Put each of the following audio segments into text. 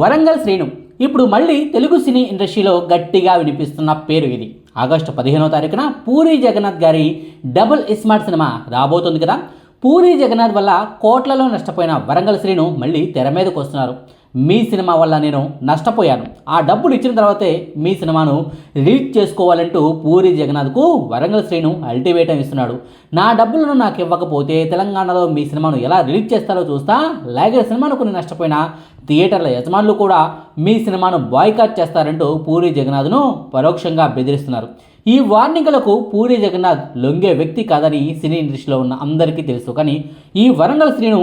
వరంగల్ శ్రీను. ఇప్పుడు మళ్ళీ తెలుగు సినీ ఇండస్ట్రీలో గట్టిగా వినిపిస్తున్న పేరు ఇది. ఆగస్టు పదిహేనవ తారీఖున పూరి జగన్నాథ్ గారి డబుల్ ఇస్మార్ట్ సినిమా రాబోతుంది కదా. పూరి జగన్నాథ్ వల్ల కోట్లలో నష్టపోయిన వరంగల్ శ్రీను మళ్ళీ తెర మీదకు వస్తున్నారు. మీ సినిమా వల్ల నేను నష్టపోయాను. ఆ డబ్బులు ఇచ్చిన తర్వాతే మీ సినిమాను రిలీజ్ చేసుకోవాలంటూ పూరి జగన్నాథ్కు వరంగల్ శ్రీను అల్టిమేటం ఇస్తున్నాడు. నా డబ్బులను నాకు ఇవ్వకపోతే తెలంగాణలో మీ సినిమాను ఎలా రిలీజ్ చేస్తారో చూస్తా. లేక సినిమాను కొన్ని నష్టపోయినా థియేటర్ల యజమానులు కూడా మీ సినిమాను బాయ్కాట్ చేస్తారంటూ పూరి జగన్నాథ్ను పరోక్షంగా బెదిరిస్తున్నారు. ఈ వార్నింగ్లకు పూరి జగన్నాథ్ లొంగే వ్యక్తి కాదని సినీ ఇండస్ట్రీలో ఉన్న అందరికీ తెలుసు. కానీ ఈ వరంగల్ శ్రీను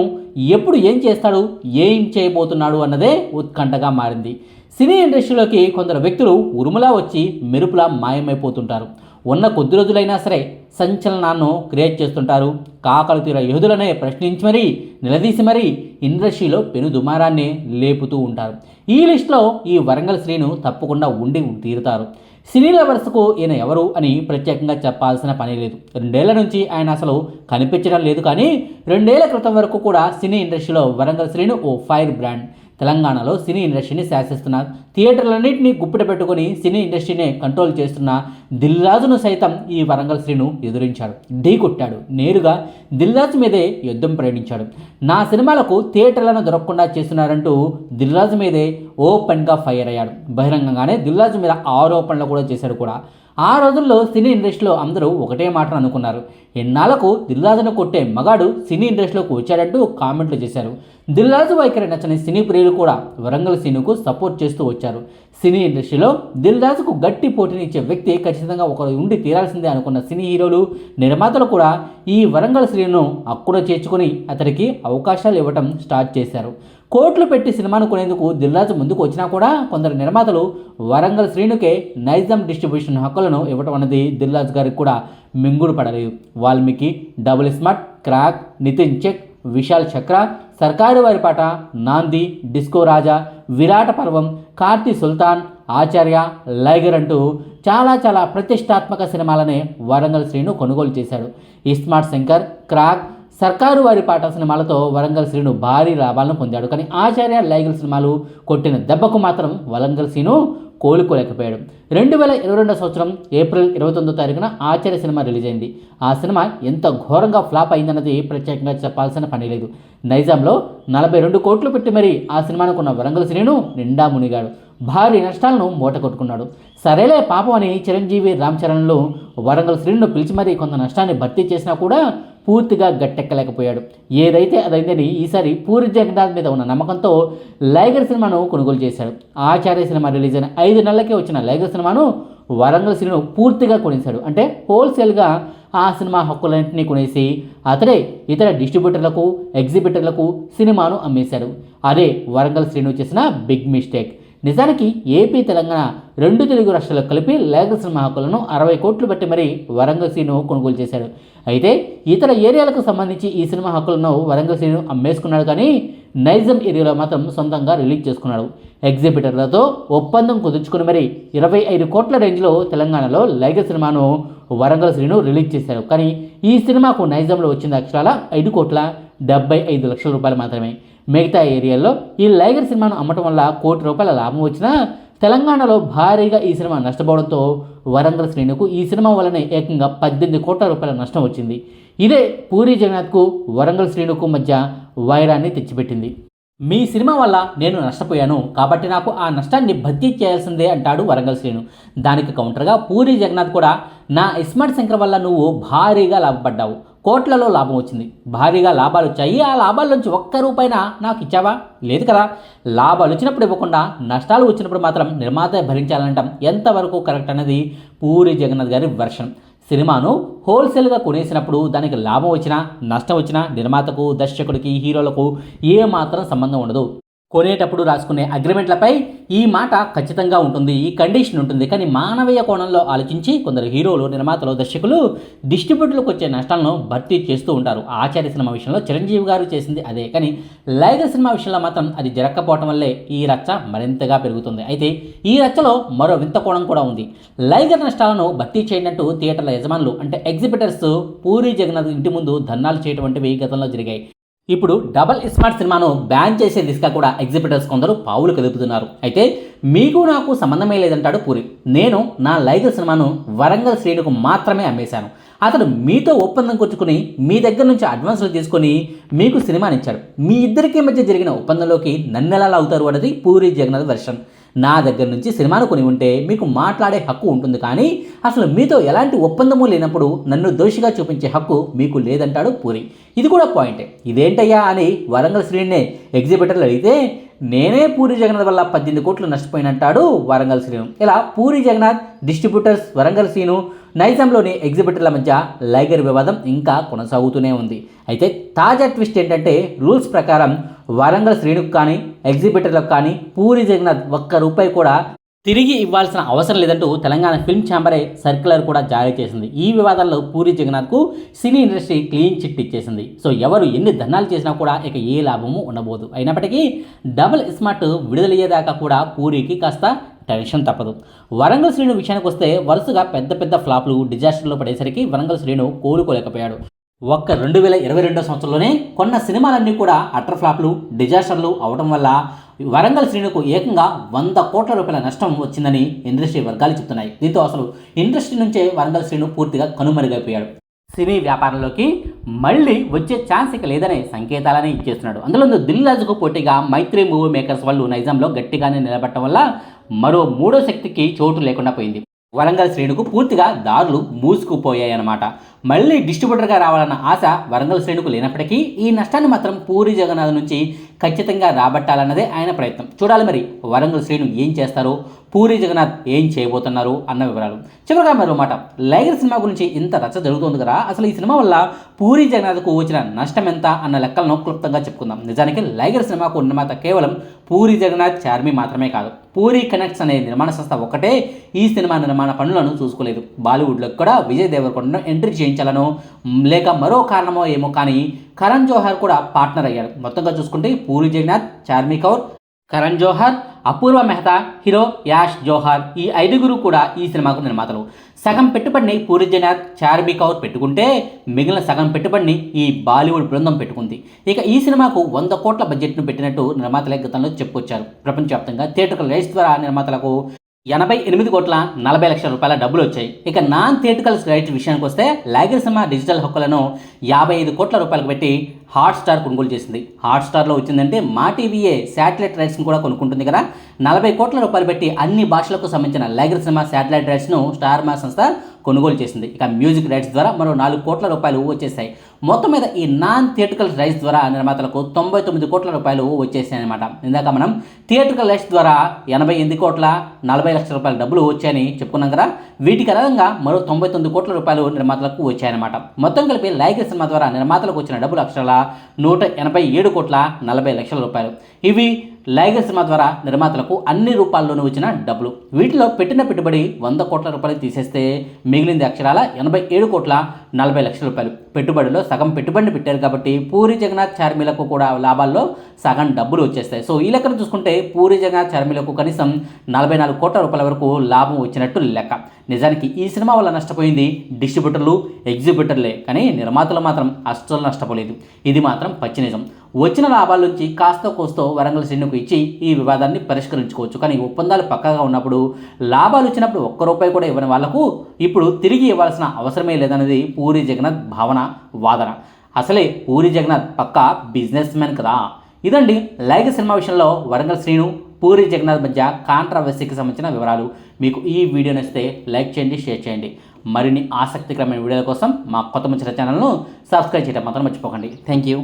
ఎప్పుడు ఏం చేస్తాడు ఏం చేయబోతున్నాడు అన్నదే ఉత్కంఠగా మారింది. సినీ ఇండస్ట్రీలోకి కొందరు వ్యక్తులు ఉరుములా వచ్చి మెరుపులా మాయమైపోతుంటారు. ఉన్న కొద్ది రోజులైనా సరే సంచలనాన్ని క్రియేట్ చేస్తుంటారు. కాకలు తీర యోధులనే ప్రశ్నించి మరీ నిలదీసి మరీ ఇండస్ట్రీలో పెను దుమారాన్ని లేపుతూ ఉంటారు. ఈ లిస్టులో ఈ వరంగల్ శ్రీను తప్పకుండా ఉండి తీరుతారు. సినీ లవర్స్కు ఈయన ఎవరు అని ప్రత్యేకంగా చెప్పాల్సిన పని లేదు. రెండేళ్ళ నుంచి ఆయన అసలు కనిపించడం లేదు కానీ రెండేళ్ళ క్రితం వరకు కూడా సినీ ఇండస్ట్రీలో వరంగల్ శ్రీను ఓ ఫైర్ బ్రాండ్. తెలంగాణలో సినీ ఇండస్ట్రీని శాసిస్తున్న థియేటర్లన్నింటినీ గుప్పిట పెట్టుకుని సినీ ఇండస్ట్రీని కంట్రోల్ చేస్తున్న దిల్రాజును సైతం ఈ వరంగల్ శ్రీను ఎదురించాడు. ఢీ కొట్టాడు. నేరుగా దిల్రాజు మీదే యుద్ధం ప్రయాణించాడు. నా సినిమాలకు థియేటర్లను దొరకకుండా చేస్తున్నారంటూ దిల్రాజు మీదే ఓపెన్గా ఫైర్ అయ్యాడు. బహిరంగంగానే దిల్రాజు మీద ఆరోపణలు కూడా చేశాడు కూడా. ఆ రోజుల్లో సినీ ఇండస్ట్రీలో అందరూ ఒకటే మాటను అనుకున్నారు. ఎన్నాళ్ళకు దిల్రాజును కొట్టే మగాడు సినీ ఇండస్ట్రీలోకి వచ్చాడంటూ కామెంట్లు చేశారు. దిల్రాజు వైఖరి నచ్చని సినీ ప్రియులు కూడా వరంగల్ సినీకు సపోర్ట్ చేస్తూ వచ్చారు. సినీ ఇండస్ట్రీలో దిల్రాజుకు గట్టి పోటీనిచ్చే వ్యక్తి ఖచ్చితంగా ఒకరు ఉండి తీరాల్సిందే అనుకున్న సినీ హీరోలు నిర్మాతలు కూడా ఈ వరంగల్ శ్రీను అక్కున చేర్చుకుని అతడికి అవకాశాలు ఇవ్వటం స్టార్ట్ చేశారు. కోట్లు పెట్టి సినిమాను కొనేందుకు దిల్రాజు ముందుకు వచ్చినా కూడా కొందరు నిర్మాతలు వరంగల్ శ్రీనుకే నైజాం డిస్ట్రిబ్యూషన్ హక్కులను ఇవ్వటం అనేది దిల్రాజు గారికి కూడా మింగుడు పడలేదు. Valmiki double smart crack Nithiin check Vishal Chakra Sarkaru Vaaripaata Naandhi disco రాజా విరాట పర్వం కార్తీ సుల్తాన్ ఆచార్య లైగర్ అంటూ చాలా చాలా ప్రతిష్టాత్మక సినిమాలనే వరంగల్ శ్రీను కొనుగోలు చేశాడు. ఇస్మార్ట్ శంకర్ క్రాక్ సర్కారు వారి పాట సినిమాలతో వరంగల్ శ్రీను భారీ లాభాలను పొందాడు. కానీ ఆచార్య లైగల్ సినిమాలు కొట్టిన దెబ్బకు మాత్రం వరంగల్ శ్రీను కోలుకోలేకపోయాడు. రెండు వేల ఇరవై రెండో సంవత్సరం ఏప్రిల్ ఇరవై తొమ్మిదో తారీఖున ఆచార్య సినిమా రిలీజ్ అయింది. ఆ సినిమా ఎంత ఘోరంగా ఫ్లాప్ అయిందన్నది ప్రత్యేకంగా చెప్పాల్సిన పని లేదు. నైజాంలో నలభై రెండు కోట్లు పెట్టి మరీ ఆ సినిమాను కొన్న వరంగల్ శ్రీను నిండా మునిగాడు. భారీ నష్టాలను మూట కొట్టుకున్నాడు సరేలే పాపం అని చిరంజీవి రామ్ చరణ్లు వరంగల్ శ్రీను పిలిచి మరీ కొంత నష్టాన్ని భర్తీ చేసినా కూడా పూర్తిగా గట్టెక్కలేకపోయాడు. ఏదైతే అదైందని ఈసారి పూరి జగన్నాథ్ మీద ఉన్న నమ్మకంతో లైగర్ సినిమాను కొనుగోలు చేశాడు. ఆచార్య సినిమా రిలీజ్ అయిన ఐదు నెలలకే వచ్చిన లైగర్ సినిమాను వరంగల్ సినిమాను పూర్తిగా కొనేశాడు. అంటే హోల్సేల్గా ఆ సినిమా హక్కులన్నింటినీ కొనేసి అతడే ఇతర డిస్ట్రిబ్యూటర్లకు ఎగ్జిబిటర్లకు సినిమాను అమ్మేశాడు. అదే వరంగల్ శ్రీను చేసిన బిగ్ మిస్టేక్. నిజానికి ఏపీ తెలంగాణ రెండు తెలుగు రాష్ట్రాలు కలిపి లేఖ సినిమా హక్కులను అరవై కోట్లు పెట్టి మరీ వరంగల్ సీను కొనుగోలు చేశాడు. అయితే ఇతర ఏరియాలకు సంబంధించి ఈ సినిమా హక్కులను వరంగల్ శ్రీను అమ్మేసుకున్నాడు కానీ నైజం ఏరియాలో మాత్రం సొంతంగా రిలీజ్ చేసుకున్నాడు. ఎగ్జిబిటర్లతో ఒప్పందం కుదుర్చుకుని మరి ఇరవై ఐదు కోట్ల రేంజ్లో తెలంగాణలో లైగర్ సినిమాను వరంగల్ శ్రీను రిలీజ్ చేశారు. కానీ ఈ సినిమాకు నైజంలో వచ్చిన అక్షరాల ఐదు కోట్ల డెబ్బై ఐదు లక్షల రూపాయలు మాత్రమే. మిగతా ఏరియాల్లో ఈ లైగర్ సినిమాను అమ్మటం వల్ల కోటి రూపాయల లాభం వచ్చినా తెలంగాణలో భారీగా ఈ సినిమా నష్టపోవడంతో వరంగల్ శ్రేణుకు ఈ సినిమా వల్లనే ఏకంగా పద్దెనిమిది కోట్ల రూపాయల నష్టం వచ్చింది. ఇదే పూరి జగన్నాథ్కు వరంగల్ శ్రేణుకు మధ్య వైరాన్ని తెచ్చిపెట్టింది. మీ సినిమా వల్ల నేను నష్టపోయాను కాబట్టి నాకు ఆ నష్టాన్ని భర్తీ చేయాల్సిందే అంటాడు వరంగల్ శ్రీను దానికి కౌంటర్గా పూరి జగన్నాథ్ కూడా నా ఇస్మార్ట్ శంకర్ వల్ల నువ్వు భారీగా లాభపడ్డావు. కోట్లలో లాభం వచ్చింది. భారీగా లాభాలు వచ్చాయి. ఆ లాభాల నుంచి ఒక్క రూపాయిన నాకు ఇచ్చావా? లేదు కదా. లాభాలు వచ్చినప్పుడు ఇవ్వకుండా నష్టాలు వచ్చినప్పుడు మాత్రం నిర్మాత భరించాలంటాం. ఎంతవరకు కరెక్ట్ అనేది పూరి జగన్నాథ్ గారి వెర్షన్. సినిమాను హోల్సేల్గా కొనేసినప్పుడు దానికి లాభం వచ్చినా నష్టం వచ్చినా నిర్మాతకు దర్శకుడికి హీరోలకు ఏమాత్రం సంబంధం ఉండదు. కొనేటప్పుడు రాసుకునే అగ్రిమెంట్లపై ఈ మాట ఖచ్చితంగా ఉంటుంది ఈ కండిషన్ ఉంటుంది. కానీ మానవీయ కోణంలో ఆలోచించి కొందరు హీరోలు నిర్మాతలు దర్శకులు డిస్ట్రిబ్యూటర్లకు వచ్చే నష్టాలను భర్తీ చేస్తూ ఉంటారు. ఆచార్య సినిమా విషయంలో చిరంజీవి గారు చేసింది అదే. కానీ లైగర్ సినిమా విషయంలో మాత్రం అది జరగకపోవడం వల్లే ఈ రచ్చ మరింతగా పెరుగుతుంది. అయితే ఈ రచ్చలో మరో వింత కోణం కూడా ఉంది. లైగర్ నష్టాలను భర్తీ చేయనట్టు థియేటర్ల యజమానులు అంటే ఎగ్జిబిటర్స్ పూరి జగన్నాథ్ ఇంటి ముందు ధర్నాలు చేయడం వంటివి గతంలో జరిగాయి. ఇప్పుడు డబల్ స్మార్ట్ సినిమాను బ్యాన్ చేసే దిశగా కూడా ఎగ్జిబిటర్స్ కొందరు పావులు కదుపుతున్నారు. అయితే మీకు నాకు సంబంధమే లేదంటాడు పూరి. నేను నా లైగల్ సినిమాను వరంగల్ శ్రేణుకు మాత్రమే అమ్మేశాను. అతడు మీతో ఒప్పందం కూర్చుకుని మీ దగ్గర నుంచి అడ్వాన్సులు తీసుకొని మీకు సినిమానిచ్చాడు. మీ ఇద్దరికీ మధ్య జరిగిన ఒప్పందంలోకి నన్నెలా అవుతారు అన్నది పూరి జగన్నాథ్ వెర్షన్. నా దగ్గర నుంచి సినిమాను కొని ఉంటే మీకు మాట్లాడే హక్కు ఉంటుంది కానీ అసలు మీతో ఎలాంటి ఒప్పందము లేనప్పుడు నన్ను దోషిగా చూపించే హక్కు మీకు లేదంటాడు పూరి. ఇది కూడా పాయింటే. ఇదేంటయ్యా అని వరంగల్ శ్రీనే ఎగ్జిబిటర్లు అడిగితే నేనే పూరి జగన్నాథ్ వల్ల పద్దెనిమిది కోట్లు నష్టపోయినంటాడు వరంగల్ శ్రీను. ఇలా పూరి జగన్నాథ్ డిస్ట్రిబ్యూటర్స్ వరంగల్ శ్రీను నైజాంలోని ఎగ్జిబిటర్ల మధ్య లైగర్ వివాదం ఇంకా కొనసాగుతూనే ఉంది. అయితే తాజా ట్విస్ట్ ఏంటంటే రూల్స్ ప్రకారం వరంగల్ శ్రేణుకు కానీ ఎగ్జిబిటర్లకు కానీ పూరి జరిగిన ఒక్క రూపాయి కూడా తిరిగి ఇవ్వాల్సిన అవసరం లేదంటూ తెలంగాణ ఫిల్మ్ ఛాంబరే సర్క్యులర్ కూడా జారీ చేసింది. ఈ వివాదాల్లో పూరి జగన్నాథ్కు సినీ ఇండస్ట్రీ క్లీన్ చిట్ ఇచ్చేసింది. సో ఎవరు ఎన్ని ధనాలు చేసినా కూడా ఇక ఏ లాభము ఉండబోదు. అయినప్పటికీ డబుల్ స్మార్ట్ విడుదలయ్యేదాకా కూడా పూరికి కాస్త టెన్షన్ తప్పదు. వరంగల్ శ్రేణు విషయానికి వస్తే వరుసగా పెద్ద పెద్ద ఫ్లాప్లు డిజాస్టర్లో పడేసరికి వరంగల్ శ్రేణు కోలుకోలేకపోయాడు. ఒక్క రెండు వేల ఇరవై రెండో సంవత్సరంలోనే కొన్న సినిమాలన్నీ కూడా అటర్ ఫ్లాప్లు డిజాస్టర్లు అవడం వల్ల వరంగల్ శ్రేణుకు ఏకంగా వంద కోట్ల రూపాయల నష్టం వచ్చిందని ఇండస్ట్రీ వర్గాలు చెప్తున్నాయి. దీంతో అసలు ఇండస్ట్రీ నుంచే వరంగల్ శ్రేణు పూర్తిగా కనుమరుగైపోయాడు. సినీ వ్యాపారంలోకి మళ్ళీ వచ్చే ఛాన్స్ ఇక లేదనే సంకేతాలని ఇచ్చేస్తున్నాడు. అందులో దిల్రాజుకు పోటీగా మైత్రి మూవీ మేకర్స్ వాళ్ళు నైజాంలో గట్టిగానే నిలబడటం వల్ల మరో మూడో శక్తికి చోటు లేకుండా పోయింది. వరంగల్ శ్రేణుకు పూర్తిగా దారులు మూసుకుపోయాయన్నమాట. మళ్ళీ డిస్ట్రిబ్యూటర్గా రావాలన్న ఆశ వరంగల్ శ్రేణుకు లేనప్పటికీ ఈ నష్టాన్ని మాత్రం పూరి జగన్నాథ్ నుంచి ఖచ్చితంగా రాబట్టాలన్నదే ఆయన ప్రయత్నం. చూడాలి మరి వరంగల్ శ్రీను ఏం చేస్తారో పూరి జగన్నాథ్ ఏం చేయబోతున్నారు అన్న వివరాలు. చివరిగా మరో మాట. లైగర్ సినిమా గురించి ఇంత రచ్చ జరుగుతుంది కదా అసలు ఈ సినిమా వల్ల పూరి జగన్నాథ్కు వచ్చిన నష్టం ఎంత అన్న లెక్కలను క్లుప్తంగా చెప్పుకుందాం. నిజానికి లైగర్ సినిమాకు నిర్మాత కేవలం పూరి జగన్నాథ్ చార్మి మాత్రమే కాదు. పూరి కనెక్ట్స్ అనే నిర్మాణ సంస్థ ఒకటే ఈ సినిమా నిర్మాణ పనులను చూసుకోలేదు. బాలీవుడ్లో కూడా విజయ్ దేవరకొండను ఎంట్రీ చేయించాలనో లేక మరో కారణమో ఏమో కానీ కరణ్ జోహర్ కూడా పార్ట్నర్ అయ్యారు. మొత్తంగా చూసుకుంటే పూరి జగన్నాథ్ చార్మి కౌర్ కరణ్ జోహర్ అపూర్వ మెహతా హీరో యాష్ జోహార్ ఈ ఐదుగురు కూడా ఈ సినిమాకు నిర్మాతలు. సగం పెట్టుబడిని పూరి జగన్నాథ్ చార్మి కౌర్ పెట్టుకుంటే మిగిలిన సగం పెట్టుబడిని ఈ బాలీవుడ్ బృందం పెట్టుకుంది. ఇక ఈ సినిమాకు వంద కోట్ల బడ్జెట్ను పెట్టినట్టు నిర్మాతల గతంలో చెప్పుకొచ్చారు. ప్రపంచవ్యాప్తంగా థియేటర్ రైట్స్ ద్వారా నిర్మాతలకు ఎనభై ఎనిమిది కోట్ల నలభై లక్షల రూపాయల డబ్బులు వచ్చాయి ఇక నాన్ థియేటికల్స్ రైట్ విషయానికి వస్తే లైగర్ సినిమా డిజిటల్ హక్కులను యాభై ఐదు కోట్ల రూపాయలకు పెట్టి హాట్స్టార్ కొనుగోలు చేసింది. హాట్స్టార్లో వచ్చిందంటే మా టీవీఏ శాటిలైట్ రైట్స్ని కూడా కొనుక్కుంటుంది కదా. నలభై కోట్ల రూపాయలు పెట్టి అన్ని భాషలకు సంబంధించిన లైగర్ సినిమా శాటిలైట్ రైట్స్ను స్టార్ మా సంస్థ కొనుగోలు చేసింది. ఇక మ్యూజిక్ రైట్స్ ద్వారా మరో నాలుగు కోట్ల రూపాయలు వచ్చేసాయి. మొత్తం మీద ఈ నాన్ థియేటికల్ రైట్స్ ద్వారా నిర్మాతలకు తొంభై తొమ్మిది కోట్ల రూపాయలు వచ్చేసాయి అనమాట ఇందాక మనం థియేటికల్ రైట్స్ ద్వారా ఎనభై ఎనిమిది కోట్ల నలభై లక్షల రూపాయల డబ్బులు వచ్చాయని చెప్పుకున్నాం కదా. వీటికి అదనంగా మరో తొంభై తొమ్మిది కోట్ల రూపాయలు నిర్మాతలకు వచ్చాయన్నమాట. మొత్తం కలిపి లైగర్ సినిమా ద్వారా నిర్మాతలకు వచ్చిన డబ్బులు అక్షరాల నూట ఎనభై ఏడు కోట్ల నలభై లక్షల రూపాయలు. ఇవి లైగర్ సినిమా ద్వారా నిర్మాతలకు అన్ని రూపాల్లోనూ వచ్చిన డబ్బులు. వీటిలో పెట్టిన పెట్టుబడి వంద కోట్ల రూపాయలు తీసేస్తే మిగిలింది అక్షరాల ఎనభై ఏడు కోట్ల నలభై లక్షల రూపాయలు. పెట్టుబడిలో సగం పెట్టుబడిని పెట్టారు కాబట్టి పూరి జగన్నాథ్ చార్మిలకు కూడా లాభాల్లో సగం డబ్బులు వచ్చేస్తాయి. సో ఈ లెక్కను చూసుకుంటే పూరి జగన్నాథ్ చార్మిలకు కనీసం నలభై నాలుగు కోట్ల రూపాయల వరకు లాభం వచ్చినట్టు లెక్క. నిజానికి ఈ సినిమా వల్ల నష్టపోయింది డిస్ట్రిబ్యూటర్లు ఎగ్జిబ్యూటర్లే. కానీ నిర్మాతలు మాత్రం అస్సలు నష్టపోలేదు. ఇది మాత్రం పచ్చి నిజం. వచ్చిన లాభాల నుంచి కాస్త కోస్తో వరంగల్ శ్రేణుకు ఇచ్చి ఈ వివాదాన్ని పరిష్కరించుకోవచ్చు. కానీ ఒప్పందాలు పక్కగా ఉన్నప్పుడు లాభాలు వచ్చినప్పుడు ఒక్క రూపాయి కూడా ఇవ్వని వాళ్ళకు ఇప్పుడు తిరిగి ఇవ్వాల్సిన అవసరమే లేదన్నది పూరి జగన్నాథ్ భావన వాదన. అసలే పూరి జగన్నాథ్ పక్కా బిజినెస్ మ్యాన్ కదా. ఇదండి లైగ సినిమా విషయంలో వరంగల్ శ్రీను పూరి జగన్నాథ్ మధ్య కాంట్రవర్సీకి సంబంధించిన వివరాలు. మీకు ఈ వీడియో నచ్చితే లైక్ చేయండి షేర్ చేయండి. మరిన్ని ఆసక్తికరమైన వీడియోల కోసం మా కొత్త ముచ్చిన ఛానల్ను సబ్స్క్రైబ్ చేయడం మాత్రం మర్చిపోకండి. Thank you.